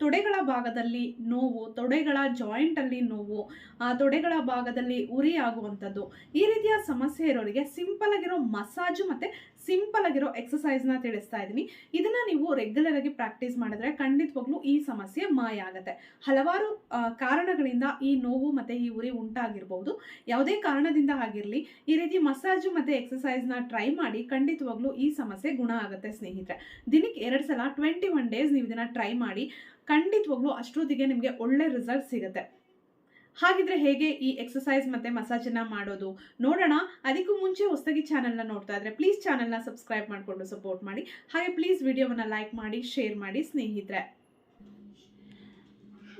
ತೊಡೆಗಳ ಭಾಗದಲ್ಲಿ ನೋವು, ತೊಡೆಗಳ ಜಾಯಿಂಟಲ್ಲಿ ನೋವು, ಆ ತೊಡೆಗಳ ಭಾಗದಲ್ಲಿ ಉರಿ ಆಗುವಂಥದ್ದು. ಈ ರೀತಿಯ ಸಮಸ್ಯೆ ಇರೋರಿಗೆ ಸಿಂಪಲ್ ಆಗಿರೋ ಮಸಾಜು ಮತ್ತೆ ಸಿಂಪಲ್ ಆಗಿರೋ ಎಕ್ಸಸೈಸ್ನ ತಿಳಿಸ್ತಾ ಇದ್ದೀನಿ. ಇದನ್ನು ನೀವು ರೆಗ್ಯುಲರ್ ಆಗಿ ಪ್ರಾಕ್ಟೀಸ್ ಮಾಡಿದ್ರೆ ಖಂಡಿತವಾಗ್ಲೂ ಈ ಸಮಸ್ಯೆ ಮಾಯ ಆಗುತ್ತೆ. ಹಲವಾರು ಕಾರಣಗಳಿಂದ ಈ ನೋವು ಮತ್ತೆ ಈ ಉರಿ ಉಂಟಾಗಿರ್ಬೋದು. ಯಾವುದೇ ಕಾರಣದಿಂದ ಆಗಿರಲಿ, ಈ ರೀತಿ ಮಸಾಜು ಮತ್ತೆ ಎಕ್ಸಸೈಸ್ನ ಟ್ರೈ ಮಾಡಿ ಖಂಡಿತವಾಗ್ಲೂ ಈ ಸಮಸ್ಯೆ ಗುಣ ಆಗುತ್ತೆ ಸ್ನೇಹಿತರೆ. ದಿನಕ್ಕೆ ಎರಡು ಸಲ ಟ್ವೆಂಟಿ ಒನ್ ಡೇಸ್ ನೀವು ಇದನ್ನ ಟ್ರೈ ಮಾಡಿ ಖಂಡಿತವಾಗ್ಲೂ ಅಷ್ಟೊತ್ತಿಗೆ ನಿಮಗೆ ಒಳ್ಳೆ ರಿಸಲ್ಟ್ ಸಿಗುತ್ತೆ. ಹಾಗಿದ್ರೆ ಹೇಗೆ ಈ ಎಕ್ಸಸೈಸ್ ಮತ್ತೆ ಮಸಾಜನ್ನ ಮಾಡೋದು? ನೋಡೋಣ. ಅದಕ್ಕೂ ಮುಂಚೆ ಹೊಸದಾಗಿ ಚಾನಲ್ನ ನೋಡ್ತಾ ಇದ್ರೆ ಪ್ಲೀಸ್ ಚಾನಲ್ನ ಸಬ್ಸ್ಕ್ರೈಬ್ ಮಾಡಿಕೊಂಡು ಸಪೋರ್ಟ್ ಮಾಡಿ. ಹಾಗೆ ಪ್ಲೀಸ್ ವಿಡಿಯೋವನ್ನ ಲೈಕ್ ಮಾಡಿ ಶೇರ್ ಮಾಡಿ ಸ್ನೇಹಿತರೆ.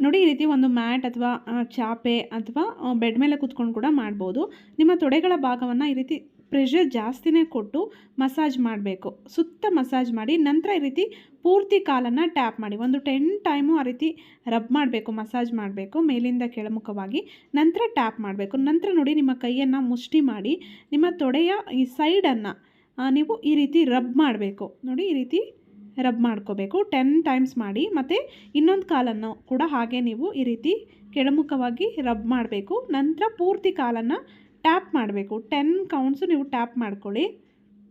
ನೋಡಿ, ಈ ರೀತಿ ಒಂದು ಮ್ಯಾಟ್ ಅಥವಾ ಚಾಪೆ ಅಥವಾ ಬೆಡ್ ಮೇಲೆ ಕೂತ್ಕೊಂಡು ಕೂಡ ಮಾಡ್ಬೋದು. ನಿಮ್ಮ ತೊಡೆಗಳ ಭಾಗವನ್ನು ಈ ರೀತಿ ಪ್ರೆಷರ್ ಜಾಸ್ತಿನೇ ಕೊಟ್ಟು ಮಸಾಜ್ ಮಾಡಬೇಕು. ಸುತ್ತ ಮಸಾಜ್ ಮಾಡಿ, ನಂತರ ಈ ರೀತಿ ಪೂರ್ತಿ ಕಾಲನ್ನು ಟ್ಯಾಪ್ ಮಾಡಿ. ಒಂದು ಟೆನ್ ಟೈಮು ಆ ರೀತಿ ರಬ್ ಮಾಡಬೇಕು, ಮಸಾಜ್ ಮಾಡಬೇಕು, ಮೇಲಿಂದ ಕೆಳಮುಖವಾಗಿ ನಂತರ ಟ್ಯಾಪ್ ಮಾಡಬೇಕು. ನಂತರ ನೋಡಿ ನಿಮ್ಮ ಕೈಯನ್ನು ಮುಷ್ಟಿ ಮಾಡಿ, ನಿಮ್ಮ ತೊಡೆಯ ಈ ಸೈಡನ್ನು ನೀವು ಈ ರೀತಿ ರಬ್ ಮಾಡಬೇಕು. ನೋಡಿ ಈ ರೀತಿ ರಬ್ ಮಾಡ್ಕೋಬೇಕು. ಟೆನ್ ಟೈಮ್ಸ್ ಮಾಡಿ ಮತ್ತು ಇನ್ನೊಂದು ಕಾಲನ್ನು ಕೂಡ ಹಾಗೆ ನೀವು ಈ ರೀತಿ ಕೆಳಮುಖವಾಗಿ ರಬ್ ಮಾಡಬೇಕು. ನಂತರ ಪೂರ್ತಿ ಕಾಲನ್ನು ಟ್ಯಾಪ್ ಮಾಡಬೇಕು. ಟೆನ್ ಕೌಂಟ್ಸು ನೀವು ಟ್ಯಾಪ್ ಮಾಡ್ಕೊಳ್ಳಿ.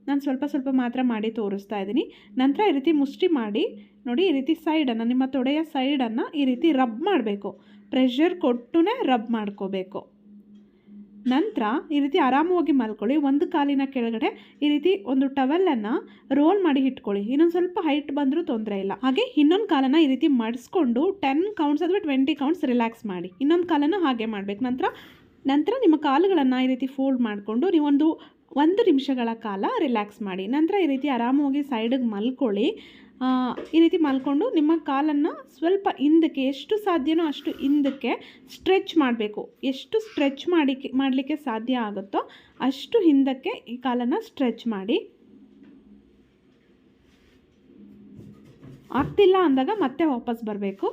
ನಾನು ಸ್ವಲ್ಪ ಸ್ವಲ್ಪ ಮಾತ್ರ ಮಾಡಿ ತೋರಿಸ್ತಾ ಇದ್ದೀನಿ. ನಂತರ ಈ ರೀತಿ ಮುಷ್ಟಿ ಮಾಡಿ, ನೋಡಿ ಈ ರೀತಿ ಸೈಡನ್ನು ನಿಮ್ಮ ತೊಡೆಯ ಸೈಡನ್ನು ಈ ರೀತಿ ರಬ್ ಮಾಡಬೇಕು. ಪ್ರೆಷರ್ ಕೊಟ್ಟು ರಬ್ ಮಾಡ್ಕೋಬೇಕು. ನಂತರ ಈ ರೀತಿ ಆರಾಮವಾಗಿ ಮಲ್ಕೊಳ್ಳಿ. ಒಂದು ಕಾಲಿನ ಕೆಳಗಡೆ ಈ ರೀತಿ ಒಂದು ಟವೆಲನ್ನು ರೋಲ್ ಮಾಡಿ ಇಟ್ಕೊಳ್ಳಿ. ಇನ್ನೊಂದು ಸ್ವಲ್ಪ ಹೈಟ್ ಬಂದರೂ ತೊಂದರೆ ಇಲ್ಲ. ಹಾಗೆ ಇನ್ನೊಂದು ಕಾಲನ್ನು ಈ ರೀತಿ ಮಡಿಸ್ಕೊಂಡು ಟೆನ್ ಕೌಂಟ್ಸ್ ಅಥವಾ ಟ್ವೆಂಟಿ ಕೌಂಟ್ಸ್ ರಿಲ್ಯಾಕ್ಸ್ ಮಾಡಿ. ಇನ್ನೊಂದು ಕಾಲನ್ನು ಹಾಗೆ ಮಾಡಬೇಕು. ನಂತರ ನಂತರ ನಿಮ್ಮ ಕಾಲುಗಳನ್ನು ಈ ರೀತಿ ಫೋಲ್ಡ್ ಮಾಡಿಕೊಂಡು ನೀವೊಂದು ಒಂದು ನಿಮಿಷಗಳ ಕಾಲ ರಿಲ್ಯಾಕ್ಸ್ ಮಾಡಿ. ನಂತರ ಈ ರೀತಿ ಆರಾಮವಾಗಿ ಸೈಡಿಗೆ ಮಲ್ಕೊಳ್ಳಿ. ಈ ರೀತಿ ಮಲ್ಕೊಂಡು ನಿಮ್ಮ ಕಾಲನ್ನು ಸ್ವಲ್ಪ ಹಿಂದಕ್ಕೆ, ಎಷ್ಟು ಸಾಧ್ಯನೋ ಅಷ್ಟು ಹಿಂದಕ್ಕೆ ಸ್ಟ್ರೆಚ್ ಮಾಡಬೇಕು. ಎಷ್ಟು ಸ್ಟ್ರೆಚ್ ಮಾಡಿ ಮಾಡಲಿಕ್ಕೆ ಸಾಧ್ಯ ಆಗುತ್ತೋ ಅಷ್ಟು ಹಿಂದಕ್ಕೆ ಈ ಕಾಲನ್ನು ಸ್ಟ್ರೆಚ್ ಮಾಡಿ. ಆಗ್ತಿಲ್ಲ ಅಂದಾಗ ಮತ್ತೆ ವಾಪಸ್ ಬರಬೇಕು.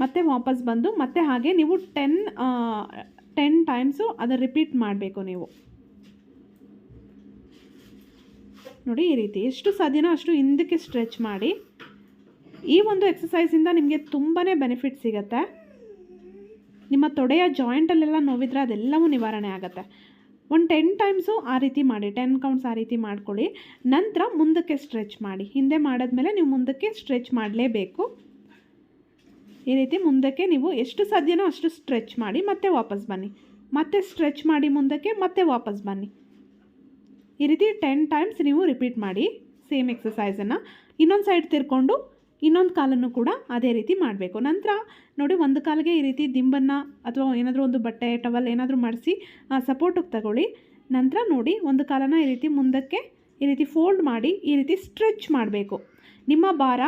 ಮತ್ತೆ ವಾಪಸ್ ಬಂದು ಮತ್ತೆ ಹಾಗೆ ನೀವು ಟೆನ್ ಟೆನ್ ಟೈಮ್ಸು ಅದು ರಿಪೀಟ್ ಮಾಡಬೇಕು ನೀವು. ನೋಡಿ ಈ ರೀತಿ ಎಷ್ಟು ಸಾಧ್ಯನೋ ಅಷ್ಟು ಹಿಂದಕ್ಕೆ ಸ್ಟ್ರೆಚ್ ಮಾಡಿ ಈ ಒಂದು ಎಕ್ಸಸೈಸಿಂದ ನಿಮಗೆ ತುಂಬಾ ಬೆನಿಫಿಟ್ ಸಿಗುತ್ತೆ. ನಿಮ್ಮ ತೊಡೆಯ ಜಾಯಿಂಟಲ್ಲೆಲ್ಲ ನೋವಿದ್ರೆ ಅದೆಲ್ಲವೂ ನಿವಾರಣೆ ಆಗುತ್ತೆ. ಒಂದು ಟೆನ್ ಟೈಮ್ಸು ಆ ರೀತಿ ಮಾಡಿ ಟೆನ್ ಕೌಂಟ್ಸ್ ಆ ರೀತಿ ಮಾಡ್ಕೊಳ್ಳಿ. ನಂತರ ಮುಂದಕ್ಕೆ ಸ್ಟ್ರೆಚ್ ಮಾಡಿ. ಹಿಂದೆ ಮಾಡಿದ್ಮೇಲೆ ನೀವು ಮುಂದಕ್ಕೆ ಸ್ಟ್ರೆಚ್ ಮಾಡಲೇಬೇಕು. ಈ ರೀತಿ ಮುಂದಕ್ಕೆ ನೀವು ಎಷ್ಟು ಸಾಧ್ಯನೋ ಅಷ್ಟು ಸ್ಟ್ರೆಚ್ ಮಾಡಿ ಮತ್ತೆ ವಾಪಸ್ ಬನ್ನಿ. ಮತ್ತೆ ಸ್ಟ್ರೆಚ್ ಮಾಡಿ ಮುಂದಕ್ಕೆ ಮತ್ತೆ ವಾಪಸ್ ಬನ್ನಿ. ಈ ರೀತಿ ಟೆನ್ ಟೈಮ್ಸ್ ನೀವು ರಿಪೀಟ್ ಮಾಡಿ ಸೇಮ್ ಎಕ್ಸಸೈಸನ್ನು ಇನ್ನೊಂದು ಸೈಡ್ ತಿರ್ಕೊಂಡು ಇನ್ನೊಂದು ಕಾಲನ್ನು ಕೂಡ ಅದೇ ರೀತಿ ಮಾಡಬೇಕು. ನಂತರ ನೋಡಿ ಒಂದು ಕಾಲಿಗೆ ಈ ರೀತಿ ದಿಂಬನ್ನು ಅಥವಾ ಏನಾದರೂ ಒಂದು ಬಟ್ಟೆ ಟವಲ್ ಏನಾದರೂ ಮಾಡಿಸಿ ಸಪೋರ್ಟಿಗೆ ತಗೊಳ್ಳಿ. ನಂತರ ನೋಡಿ ಒಂದು ಕಾಲನ್ನು ಈ ರೀತಿ ಮುಂದಕ್ಕೆ ಈ ರೀತಿ ಫೋಲ್ಡ್ ಮಾಡಿ ಈ ರೀತಿ ಸ್ಟ್ರೆಚ್ ಮಾಡಬೇಕು. ನಿಮ್ಮ ಭಾರ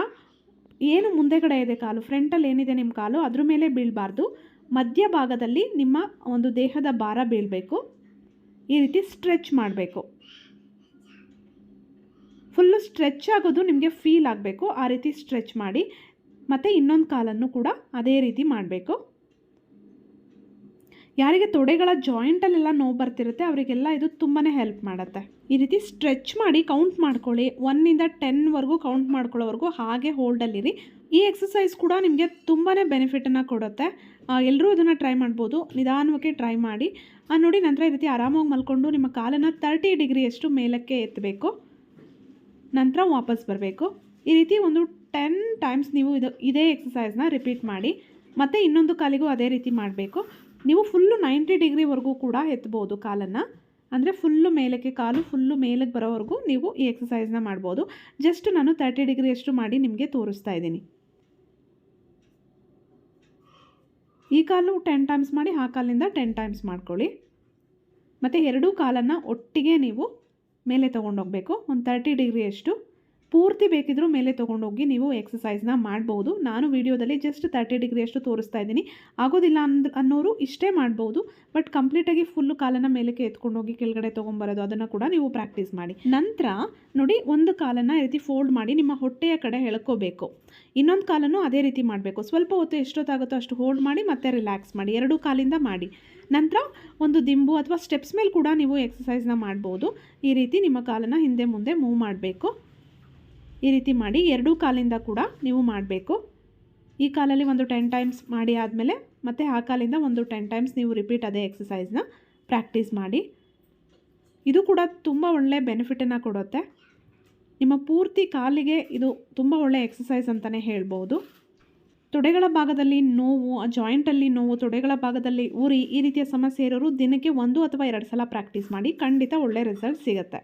ಏನು ಮುಂದೆಗಡೆ ಇದೆ ಕಾಲು? ಫ್ರಂಟಲ್ಲಿ ಏನಿದೆ ನಿಮ್ಮ ಕಾಲು? ಅದ್ರ ಮೇಲೆ ಬೀಳಬಾರ್ದು. ಮಧ್ಯಭಾಗದಲ್ಲಿ ನಿಮ್ಮ ಒಂದು ದೇಹದ ಭಾರ ಬೀಳಬೇಕು. ಈ ರೀತಿ ಸ್ಟ್ರೆಚ್ ಮಾಡಬೇಕು. ಫುಲ್ಲು ಸ್ಟ್ರೆಚ್ ಆಗೋದು ನಿಮಗೆ ಫೀಲ್ ಆಗಬೇಕು. ಆ ರೀತಿ ಸ್ಟ್ರೆಚ್ ಮಾಡಿ. ಮತ್ತು ಇನ್ನೊಂದು ಕಾಲನ್ನು ಕೂಡ ಅದೇ ರೀತಿ ಮಾಡಬೇಕು. ಯಾರಿಗೆ ತೊಡೆಗಳ ಜಾಯಿಂಟಲ್ಲೆಲ್ಲ ನೋವು ಬರ್ತಿರುತ್ತೆ, ಅವರಿಗೆಲ್ಲ ಇದು ತುಂಬಾ ಹೆಲ್ಪ್ ಮಾಡುತ್ತೆ. ಈ ರೀತಿ ಸ್ಟ್ರೆಚ್ ಮಾಡಿ ಕೌಂಟ್ ಮಾಡ್ಕೊಳ್ಳಿ. ಒನ್ನಿಂದ ಟೆನ್ವರೆಗೂ ಕೌಂಟ್ ಮಾಡ್ಕೊಳ್ಳೋವರೆಗೂ ಹಾಗೆ ಹೋಲ್ಡಲ್ಲಿರಿ ಈ ಎಕ್ಸಸೈಸ್ ಕೂಡ ನಿಮಗೆ ತುಂಬಾ ಬೆನಿಫಿಟನ್ನು ಕೊಡುತ್ತೆ. ಎಲ್ಲರೂ ಇದನ್ನು ಟ್ರೈ ಮಾಡ್ಬೋದು. ನಿಧಾನವಾಗಿ ಟ್ರೈ ಮಾಡಿ. ನೋಡಿ ನಂತರ ಈ ರೀತಿ ಆರಾಮಾಗಿ ಮಲ್ಕೊಂಡು ನಿಮ್ಮ ಕಾಲನ್ನು ತರ್ಟಿ ಡಿಗ್ರಿಯಷ್ಟು ಮೇಲಕ್ಕೆ ಎತ್ತಬೇಕು ನಂತರ ವಾಪಸ್ ಬರಬೇಕು. ಈ ರೀತಿ ಒಂದು ಟೆನ್ ಟೈಮ್ಸ್ ನೀವು ಇದು, ಇದೇ ಎಕ್ಸಸೈಸ್ನ ರಿಪೀಟ್ ಮಾಡಿ. ಮತ್ತು ಇನ್ನೊಂದು ಕಾಲಿಗೂ ಅದೇ ರೀತಿ ಮಾಡಬೇಕು. ನೀವು ಫುಲ್ಲು ನೈಂಟಿ ಡಿಗ್ರಿವರೆಗೂ ಕೂಡ ಎತ್ಬೋದು ಕಾಲನ್ನು. ಅಂದರೆ ಫುಲ್ಲು ಮೇಲಕ್ಕೆ ಕಾಲು ಫುಲ್ಲು ಮೇಲಕ್ಕೆ ಬರೋವರೆಗೂ ನೀವು ಈ ಎಕ್ಸಸೈಸ್ನ ಮಾಡ್ಬೋದು. ಜಸ್ಟ್ ನಾನು ತರ್ಟಿ ಡಿಗ್ರಿಯಷ್ಟು ಮಾಡಿ ನಿಮಗೆ ತೋರಿಸ್ತಾ ಇದ್ದೀನಿ. ಈ ಕಾಲು ಟೆನ್ ಟೈಮ್ಸ್ ಮಾಡಿ ಆ ಕಾಲಿಂದ ಟೆನ್ ಟೈಮ್ಸ್ ಮಾಡ್ಕೊಳ್ಳಿ. ಮತ್ತು ಎರಡೂ ಕಾಲನ್ನು ಒಟ್ಟಿಗೆ ನೀವು ಮೇಲೆ ತೊಗೊಂಡೋಗಬೇಕು. ಒಂದು ತರ್ಟಿ ಡಿಗ್ರಿಯಷ್ಟು ಪೂರ್ತಿ ಬೇಕಿದ್ರೂ ಮೇಲೆ ತೊಗೊಂಡೋಗಿ ನೀವು ಎಕ್ಸಸೈಸ್ನ ಮಾಡ್ಬೋದು. ನಾನು ವಿಡಿಯೋದಲ್ಲಿ ಜಸ್ಟ್ ತರ್ಟಿ ಡಿಗ್ರಿಯಷ್ಟು ತೋರಿಸ್ತಾ ಇದ್ದೀನಿ. ಆಗೋದಿಲ್ಲ ಅಂದ್, ಅನ್ನೋರು ಇಷ್ಟೇ ಮಾಡ್ಬೋದು. ಬಟ್ ಕಂಪ್ಲೀಟಾಗಿ ಫುಲ್ಲು ಕಾಲನ್ನು ಮೇಲಕ್ಕೆ ಎತ್ಕೊಂಡೋಗಿ ಕೆಳಗಡೆ ತೊಗೊಂಬರೋದು ಅದನ್ನು ಕೂಡ ನೀವು ಪ್ರಾಕ್ಟೀಸ್ ಮಾಡಿ. ನಂತರ ನೋಡಿ ಒಂದು ಕಾಲನ್ನು ಈ ರೀತಿ ಫೋಲ್ಡ್ ಮಾಡಿ ನಿಮ್ಮ ಹೊಟ್ಟೆಯ ಕಡೆ ಎಳ್ಕೋಬೇಕು. ಇನ್ನೊಂದು ಕಾಲನ್ನು ಅದೇ ರೀತಿ ಮಾಡಬೇಕು. ಸ್ವಲ್ಪ ಹೊತ್ತು ಎಷ್ಟೊತ್ತಾಗುತ್ತೋ ಅಷ್ಟು ಹೋಲ್ಡ್ ಮಾಡಿ ಮತ್ತೆ ರಿಲ್ಯಾಕ್ಸ್ ಮಾಡಿ. ಎರಡೂ ಕಾಲಿಂದ ಮಾಡಿ. ನಂತರ ಒಂದು ದಿಂಬು ಅಥವಾ ಸ್ಟೆಪ್ಸ್ ಮೇಲೆ ಕೂಡ ನೀವು ಎಕ್ಸಸೈಸ್ನ ಮಾಡ್ಬೋದು. ಈ ರೀತಿ ನಿಮ್ಮ ಕಾಲನ್ನು ಹಿಂದೆ ಮುಂದೆ ಮೂವ್ ಮಾಡಬೇಕು. ಈ ರೀತಿ ಮಾಡಿ ಎರಡೂ ಕಾಲಿಂದ ಕೂಡ ನೀವು ಮಾಡಬೇಕು. ಈ ಕಾಲಲ್ಲಿ ಒಂದು ಟೆನ್ ಟೈಮ್ಸ್ ಮಾಡಿ ಆದಮೇಲೆ ಮತ್ತೆ ಆ ಕಾಲಿಂದ ಒಂದು ಟೆನ್ ಟೈಮ್ಸ್ ನೀವು ರಿಪೀಟ್ ಅದೇ ಎಕ್ಸಸೈಸ್ನ ಪ್ರಾಕ್ಟೀಸ್ ಮಾಡಿ. ಇದು ಕೂಡ ತುಂಬ ಒಳ್ಳೆಯ ಬೆನಿಫಿಟನ್ನು ಕೊಡುತ್ತೆ. ನಿಮ್ಮ ಪೂರ್ತಿ ಕಾಲಿಗೆ ಇದು ತುಂಬ ಒಳ್ಳೆಯ ಎಕ್ಸಸೈಸ್ ಅಂತಲೇ ಹೇಳ್ಬೋದು. ತೊಡೆಗಳ ಭಾಗದಲ್ಲಿ ನೋವು ಜಾಯಿಂಟಲ್ಲಿ ನೋವು, ತೊಡೆಗಳ ಭಾಗದಲ್ಲಿ ಉರಿ ಈ ರೀತಿಯ ಸಮಸ್ಯೆ ಇರೋರು ದಿನಕ್ಕೆ ಒಂದು ಅಥವಾ ಎರಡು ಸಲ ಪ್ರಾಕ್ಟೀಸ್ ಮಾಡಿ ಖಂಡಿತ ಒಳ್ಳೆಯ ರಿಸಲ್ಟ್ ಸಿಗುತ್ತೆ.